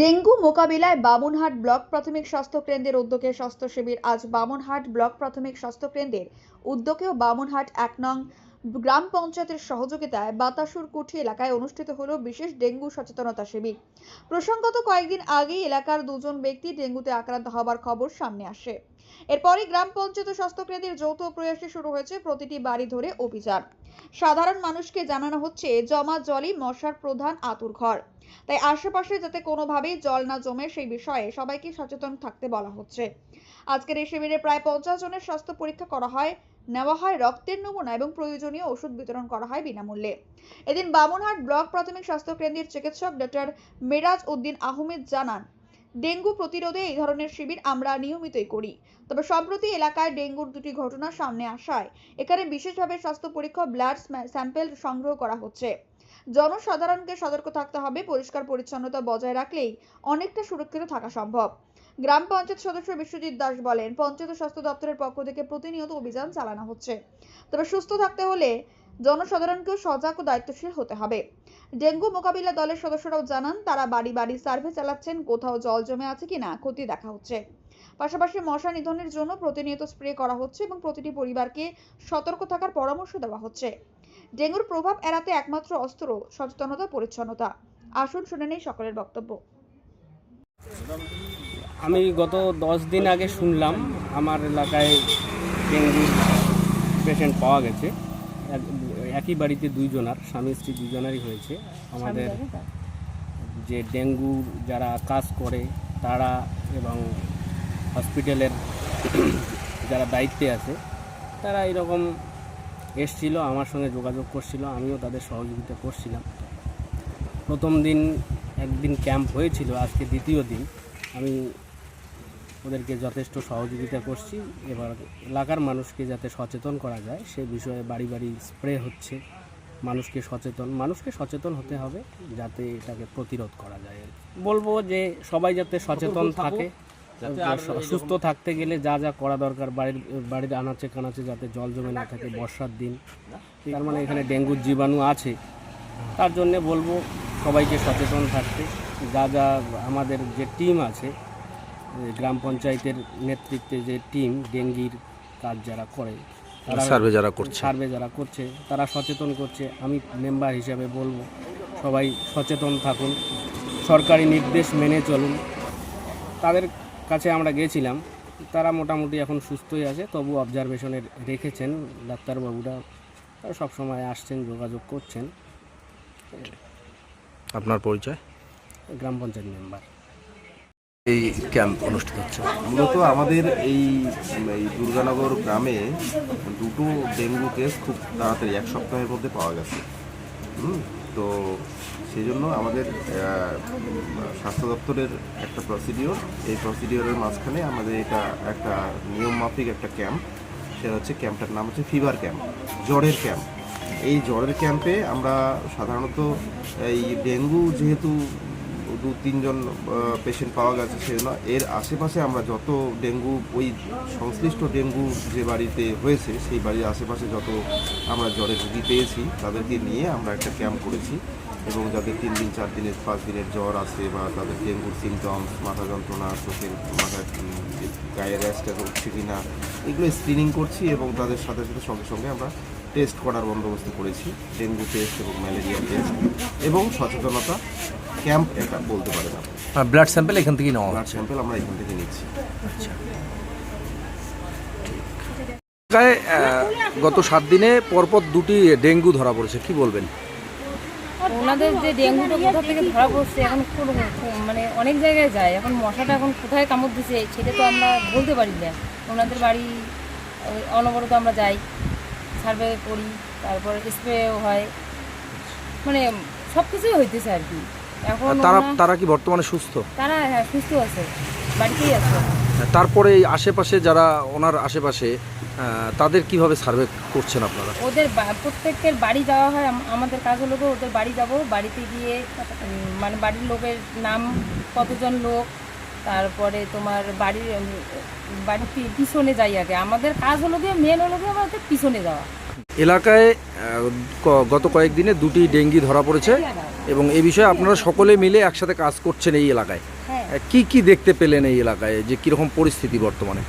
Dengue মোকাবিলায় Bamunhat block প্রাথমিক স্বাস্থ্য কেন্দ্রের উদ্যোগে স্বাস্থ্য শিবির আজ বামুনহাট ব্লক প্রাথমিক স্বাস্থ্য কেন্দ্রের উদ্যোগে ও বামুনহাট এক নং গ্রাম পঞ্চায়েতের সহযোগিতায় বাতাসুর কুঠি এলাকায় অনুষ্ঠিত হলো বিশেষ ডেঙ্গু সচেতনতা শিবির। প্রসঙ্গত কয়েকদিন আগেই এলাকার দুজন ব্যক্তি ডেঙ্গুতে আক্রান্ত হবার খবর সামনে আসে। এরপরই গ্রাম পঞ্চায়েত ও স্বাস্থ্য কেন্দ্রের যৌথ প্রয়াসে শুরু হয়েছে প্রতিটি বাড়ি ধরে অভিযান। সাধারণ মানুষকে জানানো হচ্ছে, জমা জলই মশার প্রধান আতুর ঘর। তাই আশেপাশে যাতে কোনোভাবেই জল না জমে সেই বিষয়ে সবাইকে সচেতন থাকতে বলা হচ্ছে। আজকের এই শিবিরে প্রায় পঞ্চাশ জনের স্বাস্থ্য পরীক্ষা করা হয়, নেওয়া হয় রক্তের নমুনা এবং প্রয়োজনীয় ওষুধ বিতরণ করা হয় বিনামূল্যে। এদিন বামুনহাট ব্লক প্রাথমিক স্বাস্থ্য কেন্দ্রের চিকিৎসক ডক্টর মেরাজ উদ্দিন আহমেদ জানান ডেঙ্গু প্রতিরোধে এই ধরনের শিবির আমরা নিয়মিতই করি। তবে সম্প্রতি এলাকায় ডেঙ্গুর দুটি ঘটনা সামনে আসায়, এখানে বিশেষভাবে স্বাস্থ্য পরীক্ষা ব্লাড স্যাম্পেল সংগ্রহ করা হচ্ছে। জনসাধারণকে সতর্ক থাকতে হবে, পরিষ্কার পরিচ্ছন্নতা বজায় রাখলেই অনেকটা সুরক্ষিত থাকা সম্ভব। গ্রাম পঞ্চায়েত সদস্য বিশ্বজিৎ দাস বলেন, পঞ্চায়েত স্বাস্থ্য দপ্তরের পক্ষ থেকে প্রতিনিয়ত অভিযান চালানো হচ্ছে। তবে সুস্থ থাকতে হলে জনসাধারণকেও সজাগ ও দায়িত্বশীল হতে হবে। ডেঙ্গু মোকাবিলা দলের সদস্যরাও জানান, তারা বাড়ি বাড়ি সার্ভে চালাচ্ছেন, কোথাও জল জমে আছে কিনা ক্ষতি দেখা হচ্ছে। পাশাপাশি মশা নিধনের জন্য প্রতিনিয়ত স্প্রে করা হচ্ছে এবং প্রতিটি পরিবারকে সতর্ক থাকার পরামর্শ দেওয়া হচ্ছে। ডেঙ্গুর প্রভাব এড়াতে একমাত্র অস্ত্র, সচেতনতা, পরিচ্ছন্নতা। আসুন শুনে নেই সকলের বক্তব্য। আমি গত দশ দিন আগে শুনলাম, আমার এলাকায় ডেঙ্গু পেশেন্ট পাওয়া গেছে। একই বাড়িতে দুইজনার স্বামী স্ত্রী দুজনারই হয়েছে। আমাদের যে ডেঙ্গু যারা কাজ করে তারা এবং হসপিটালের যারা দায়িত্বে আছে তারা এরকম এসছিল আমার সঙ্গে যোগাযোগ করছিল আমিও তাদের সহযোগিতা করছিলাম। প্রথম দিন একদিন ক্যাম্প হয়েছিল আজকে দ্বিতীয় দিন। আমি ওদেরকে যথেষ্ট সহযোগিতা করছি। এবার এলাকার মানুষকে যাতে সচেতন করা যায় সে বিষয়ে বাড়ি বাড়ি স্প্রে হচ্ছে। মানুষকে সচেতন মানুষকে সচেতন হতে হবে যাতে এটাকে প্রতিরোধ করা যায়। বলব যে সবাই যাতে সচেতন থাকে সুস্থ থাকতে গেলে যা যা করা দরকার বাড়ির বাড়ির আনাচে কানাচে যাতে জল জমে না থাকে বর্ষার দিন। তার মানে এখানে ডেঙ্গুর জীবাণু আছে। তার জন্যে বলব সবাইকে সচেতন থাকতে। যা যা আমাদের যে টিম আছে গ্রাম পঞ্চায়েতের নেতৃত্বে যে টিম ডেঙ্গির কাজ যারা করে তারা সার্ভে যারা করছে। সার্ভে যারা করছে তারা সচেতন করছে। আমি মেম্বার হিসাবে বলব সবাই সচেতন থাকুন সরকারি নির্দেশ মেনে চলুন। তাদের কাছে আমরা গেছিলাম তারা মোটামুটি এখন সুস্থই আছে তবু অবজারভেশনে রেখেছেন ডাক্তারবাবুরা। তারা সবসময় আসছেন যোগাযোগ করছেন। আপনার পরিচয়? গ্রাম পঞ্চায়েত মেম্বার এই ক্যাম্প অনুষ্ঠিত হচ্ছে? মূলত আমাদের এই এই দুর্গানগর গ্রামে দুটো ডেঙ্গু কেস খুব তাড়াতাড়ি, এক সপ্তাহের মধ্যে পাওয়া গেছে। তো সেই জন্য আমাদের স্বাস্থ্য দপ্তরের একটা প্রসিডিওর এই প্রসিডিওরের মাঝখানে আমাদের এটা একটা নিয়ম মাফিক একটা ক্যাম্প সেটা হচ্ছে ক্যাম্পটার নাম হচ্ছে ফিভার ক্যাম্প জ্বরের ক্যাম্প এই জ্বরের ক্যাম্পে আমরা সাধারণত এই ডেঙ্গু যেহেতু দু তিনজন পেশেন্ট পাওয়া গেছে সেজন্য। এর আশেপাশে আমরা যত ডেঙ্গু, ওই সংশ্লিষ্ট ডেঙ্গু যে বাড়িতে হয়েছে, সেই বাড়ির আশেপাশে যত আমরা জ্বরের রুগী পেয়েছি, তাদেরকে নিয়ে আমরা একটা ক্যাম্প করেছি। এবং যাদের তিন দিন, চার দিনের, পাঁচ দিনের জ্বর আছে বা তাদের ডেঙ্গুর সিমটমস মাথা যন্ত্রণা, চোখের যে গায়ে র্যাশটা হচ্ছে কি না, এগুলো স্ক্রিনিং করছি এবং তাদের সাথে সাথে সঙ্গে সঙ্গে আমরা টেস্ট করার বন্দোবস্ত করেছি। ডেঙ্গু টেস্ট এবং ম্যালেরিয়া টেস্ট এবং সচেতনতা ক্যাম্প এটা বলতে পারেন আপনি। ব্লাড স্যাম্পল এখান থেকেই নেওয়া ব্লাড স্যাম্পল আমরা এখান থেকে নিচ্ছি। আহ, গত সাত দিনে পরপর দুটি ডেঙ্গু ধরা পড়েছে কি বলবেন? ওনাদের যে ডেঙ্গুটা কোথা থেকে ধরা পড়ছে এখন কোনো মানে অনেক জায়গায় যায়। এখন মশাটা এখন কোথায় কামড় দিছে সেটা তো আমরা বলতে পারি না। ওনাদের বাড়ি অনবরত আমরা যাই সার্ভে করি তারপর স্প্রেও হয়। মানে সব কিছুই হইতেছে আর কি। এখন তারা তারা কি বর্তমানে সুস্থ? তারা হ্যাঁ সুস্থ আছে বাড়িতেই আছে। তারপরে এই আশেপাশে যারা ওনার আশেপাশে তাদের কীভাবে সার্ভে করছেন আপনারা? ওদের প্রত্যেকের বাড়ি যাওয়া হয় আমাদের কাজ হলো ওদের বাড়ি যাব বাড়িতে গিয়ে মানে বাড়ির লোকের নাম কতজন লোক তারপরে তোমার বাড়ির বাড়ির পিছনে যাই আগে। আমাদের কাজ হলো গিয়ে মেন হলো গিয়ে আমাদের পিছনে যাওয়া। এলাকায় গত কয়েকদিনে দুটি ডেঙ্গি ধরা পড়েছে এবং এ বিষয়ে আপনারা সকলে মিলে একসাথে কাজ করছেন এই এলাকায়। হ্যাঁ। কি কি দেখতে পেলেন এই এলাকায়? যে কীরকম পরিস্থিতি বর্তমানে?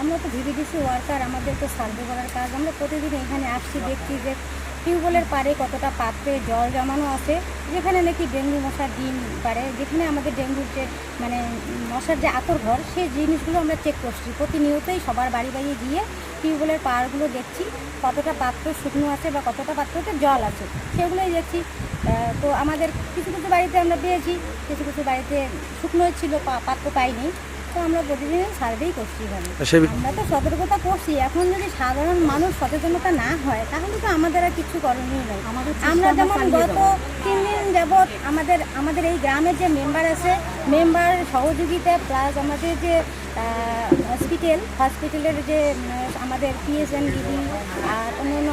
আমরা তো ভিভিডিসি ওয়ার্কার আমাদের তো সার্ভে করার কাজ। আমরা প্রতিদিন এখানে আসছি দেখছি যে টিউবওয়েলের পারে কতটা পাত্রে জল জমানো আছে, যেখানে নাকি ডেঙ্গু মশার ডিম পারে যেখানে আমাদের ডেঙ্গুর যে মানে মশার যে আতর ঘর, সেই জিনিসগুলো আমরা চেক করছি। প্রতিনিয়তই সবার বাড়ি বাড়ি গিয়ে টিউবওয়েলের পাড়গুলো দেখছি, কতটা পাত্র শুকনো আছে বা কতটা পাত্রতে জল আছে। সেগুলোই দেখছি। তো আমাদের কিছু কিছু বাড়িতে আমরা পেয়েছি, কিছু কিছু বাড়িতে শুকনোই ছিল পাত্র পাইনি। তো আমরা প্রতিদিন সার্ভেই করছি এখানে। আমরা তো সতর্কতা করছি এখন যদি সাধারণ মানুষ সচেতনতা না হয় তাহলে তো আমাদের আর কিছু করণীয় নেই। আমরা যেমন গত তিন দিন যাবৎ আমাদের আমাদের এই গ্রামের যে মেম্বার আছে মেম্বার সহযোগিতা প্লাস আমাদের যে হসপিটাল হসপিটালের যে আমাদের পিএসএন দিদি আর অন্যান্য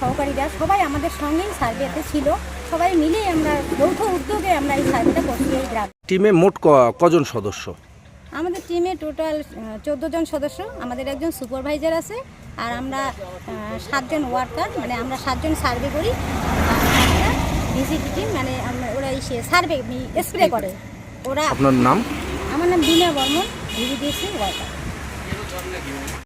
সহকারীরা সবাই আমাদের সঙ্গেই সার্ভেতে ছিল। সবাই মিলেই আমরা যৌথ উদ্যোগে আমরা এই সার্ভেটা করছি এই গ্রামে। টিমে মোট কজন সদস্য? আমাদের টিমে টোটাল চোদ্দ জন সদস্য আমাদের একজন সুপারভাইজার আছে আর আমরা সাতজন ওয়ার্কার মানে আমরা সাতজন সার্ভে করি। ভিজিট টিম মানে আমরা ওরা ইসে সার্ভে স্প্রে করে। ওরা আপনার নাম? আমার নাম বিনা বর্মন ভিভিডিএসি ওয়ার্কার